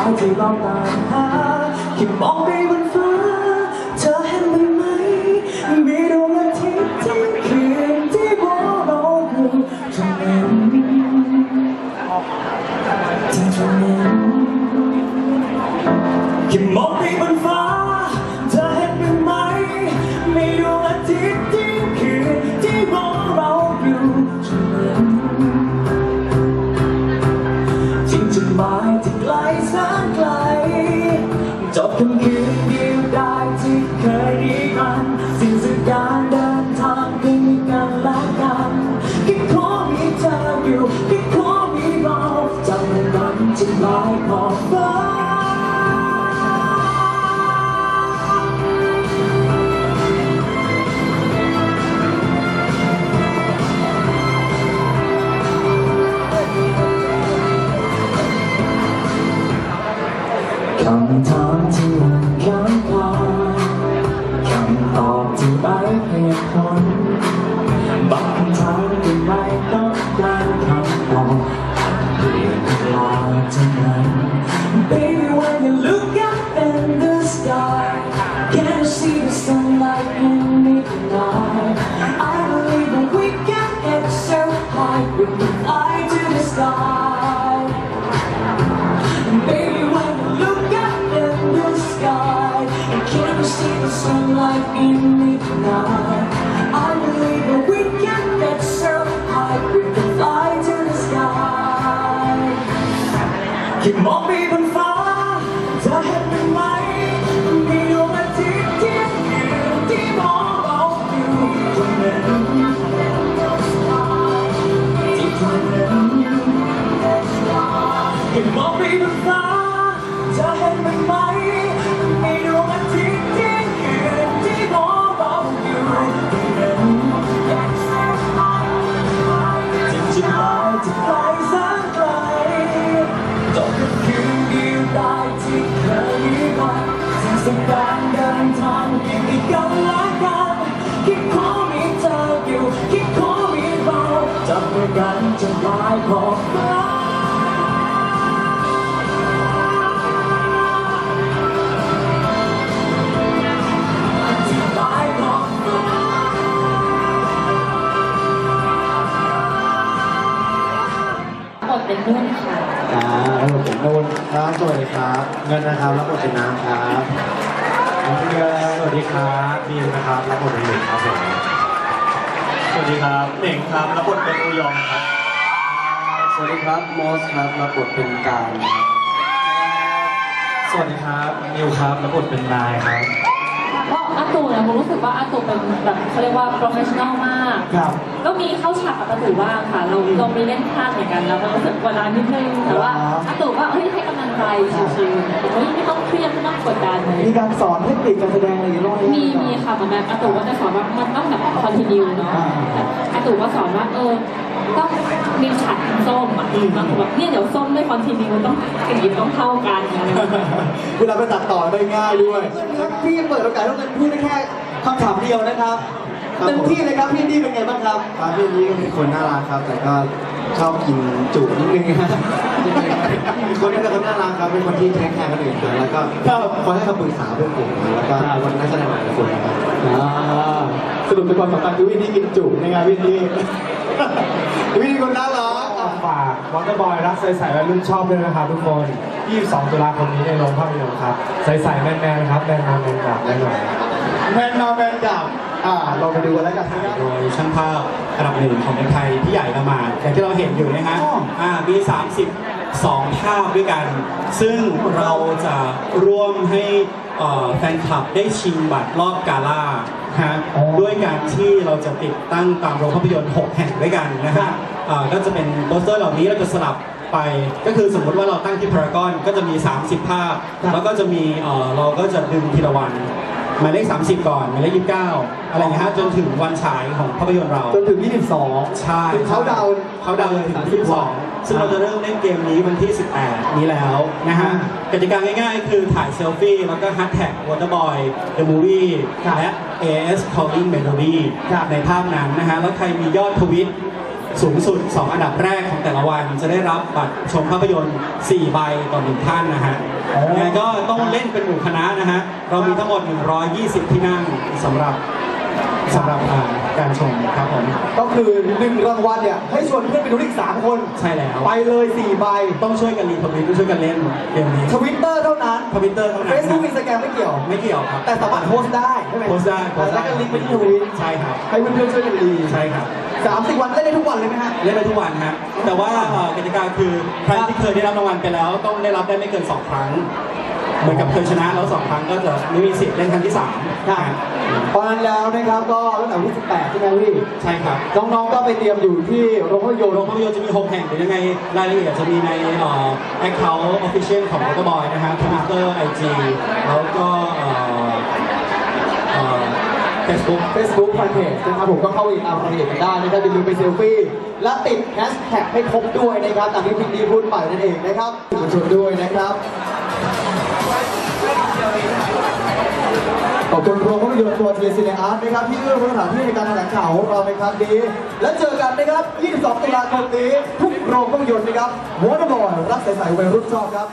ายที่ต้องตามหาคิดมองไป เคยดีกันสิ้นสุดการเดินทางเพื่อมีกันและกันแค่ขอมีเธออยู่แค่ขอมีเราจำมันนั้นจุดหมายของฟ้าคำถามที่ I do the sky. สิ่งสำคัญเดินทางเพียงอีกกันละกันคิดขอมีเธออยู่คิดขอมีเราจับมือกันจนปลายขอบฟ้า บทเป็นนุ่นค่ะ อ่าแล้วผมเป็นนุ่นครับสวัสดีครับ เงินนะครับรับบทเป็นน้ำครับผมเงินสวัสดีครับบีมนะครับรับบทเป็นหนึ่งครับผมสวัสดีครับเหน่งครับรับบทเป็นอุยองครับ สวัสดีครับมอสครับรับบทเป็นการครับสวัสดีครับนิวครับรับบทเป็นนายครับก็ อาตูเนี่ยผมรู้สึกว่าอาตูเป็นแบบเขาเรียกว่า professional มาก ครับ ก็มีเข้าฉากกับอาตูบ้างค่ะ เราเรามีเล่นพลาดเหมือนกัน แล้วก็รู้สึกกดดันนิดนึง แต่ว่าครับอาตูก็เฮ้ยให้กำลัง ใจชิวๆเฮ้ยไม่ต้องเครียดไม่ต้องกดดันเลยมีการสอนเทคนิคการแสดงอะไรอย่างเงี้ยมีมีค่ะเหมือนแบบอาตูก็จะสอนว่ามันต้องแบบ continue เนาะแบบอาตูก็สอนว่าเออต้องมีฉากส้มอะบางคนแบบเนี่ยเดี๋ยวส้มด้วย continue ต้องสีต้องเท่ากันอะไรอย่างเงี้ยเวลาไปตัดต่อได้ง่ายด้วยพี่เปิดโอกาสให้เราพูดได้แค่คำถามเดียวนะครับเต็มที่เลยครับพี่นี่เป็นไงบ้างครับครับพี่นี่ก็เป็นคนน่ารักครับ แต่ก็ชอบกินจุนิดนึงนะ คนนี้เป็นคนน่ารักครับเป็นคนที่แคร์แคร์คนอื่นนะแล้วก็คอยให้คำปรึกษาเพื่อนผมนะแล้วก็เป็นคนนักแสดงหลายคนนะครับสรุปเป็นความสัมพันธ์คือวินนี่กินจุนะครับวินนี่พี่นี่คนน่ารักฝากวอเตอร์บอยรักใสๆและรุ่นชอบด้วยนะครับทุกคน 22 ตุลาคมนี้ในโรงภาพยนตร์ครับ ใสๆแมนๆครับแมนมาแมนกลับแน่นอนแมนมาแมนกลับอ่าลองไปดูกันแล้วกันนะครับโดยช่างภาพอันดับหนึ่งของเมืองไทยพี่ใหญ่ละมาดอย่างที่เราเห็นอยู่นะฮะอ๋ออ่อ่ามี 32ภาพด้วยกัน ซึ่งเราจะร่วมให้เอ่อแฟนคลับได้ชิงบัตรรอบกาล่าฮะด้วยการที่เราจะติดตั้งตามโรงภาพยนตร์ 6 แห่งด้วยกันนะฮะอ่าก็จะเป็นโปสเตอร์เหล่านี้เราจะสลับไปก็คือสมมติว่าเราตั้งที่พารากอนก็จะมี 30 ภาพ แล้วก็จะมีเอ่อเราก็จะดึงทีละวันหมายเลข 30 ก่อนหมายเลข29 อะไรอย่างเงี้ยฮะจนถึงวันฉายของภาพยนตร์เรา จนถึง 22 ใช่คือเขาดาวน์เขาดาวน์ถึงที่2 ซึ่งเราจะเริ่มเล่นเกมนี้วันที่ 18 นี้แล้วนะฮะกติกาง่ายๆ คือถ่ายเซลฟี่ แล้วก็แฮชแท็ก Waterboy The Movie และ AS Calling Melody ในภาพนั้นนะฮะ แล้วใครมียอดทวิตสูงสุด 2 อันดับแรกของแต่ละวันจะได้รับบัตรชมภาพยนตร์ 4 ใบต่อหนึ่งท่านนะฮะอ๋อยังไงก็ต้องเล่นเป็นหมู่คณะนะฮะ เรามีทั้งหมด 120 ที่นั่งสำหรับ สำหรับอ่าการชมครับผมก็คือหนึ่งรางวัลเนี่ยให้ชวนเพื่อนไปดูอีกสามคน ใช่แล้วไปเลยสี่ใบต้องช่วยกันรีทวิตต้องช่วยกันเล่นเกมนี้ทวิตเตอร์เท่านั้นทวิตเตอร์เท่านั้นเฟซบุ๊กอินสตาแกรมไม่เกี่ยว ไม่เกี่ยวครับ แต่สามารถโพสต์ได้ใช่ไหมโพสต์ได้โพสต์ได้ แล้วก็ลิงก์ไปที่ทวิตใช่ครับให้เพื่อนๆช่วยกันรีใช่ครับ สามสิบวันเล่นได้ทุกวันเลยไหมฮะ เล่นไปทุกวันฮะแต่ว่าเอ่อกติกาคือใครที่เคยได้รับรางวัลไปแล้ว ต้องได้รับได้ไม่เกิน 2 ครั้ง เหมือนกับเคยชนะแล้ว2ครั้งก็จะไม่มีสิทธิ์เล่นครั้งที่3ครับเพราะฉะนั้นแล้วนะครับก็ตั้งแต่วันที่18ใช่ไหมพี่ใช่ครับ น้องๆก็ไปเตรียมอยู่ที่โรงภาพยนตร์โรงภาพยนตร์จะมี6แห่งเดี๋ยวยังไงรายละเอียดจะมีในเอ่อ account official ของ m o t o r Boy นะฮะ Twitter IG แล้วก็เอ่อเอ่อ Facebook Facebook Fanpage นะครับผมก็เข้าไปตามรายละเอียดกันได้นะครับอย่าลืมไปเซลฟี่และติดแฮชแท็กให้ครบด้วยนะครับตามที่พี่ดีพูดไปนั่นเองนะครับมาชมด้วยนะครับ ขอบคุณโรงภาพยนตร์ตัวเทียซีเนอาร์ตนะครับที่เอื้อเฟื้อสถานที่ในการแถลงข่าวของเราในครั้งนี้ และเจอกันนะครับ 22 ตุลาคมนี้ ทุกโรงภาพยนตร์นะครับวอร์บอยรักใสๆวัยรุ่นชอบครับ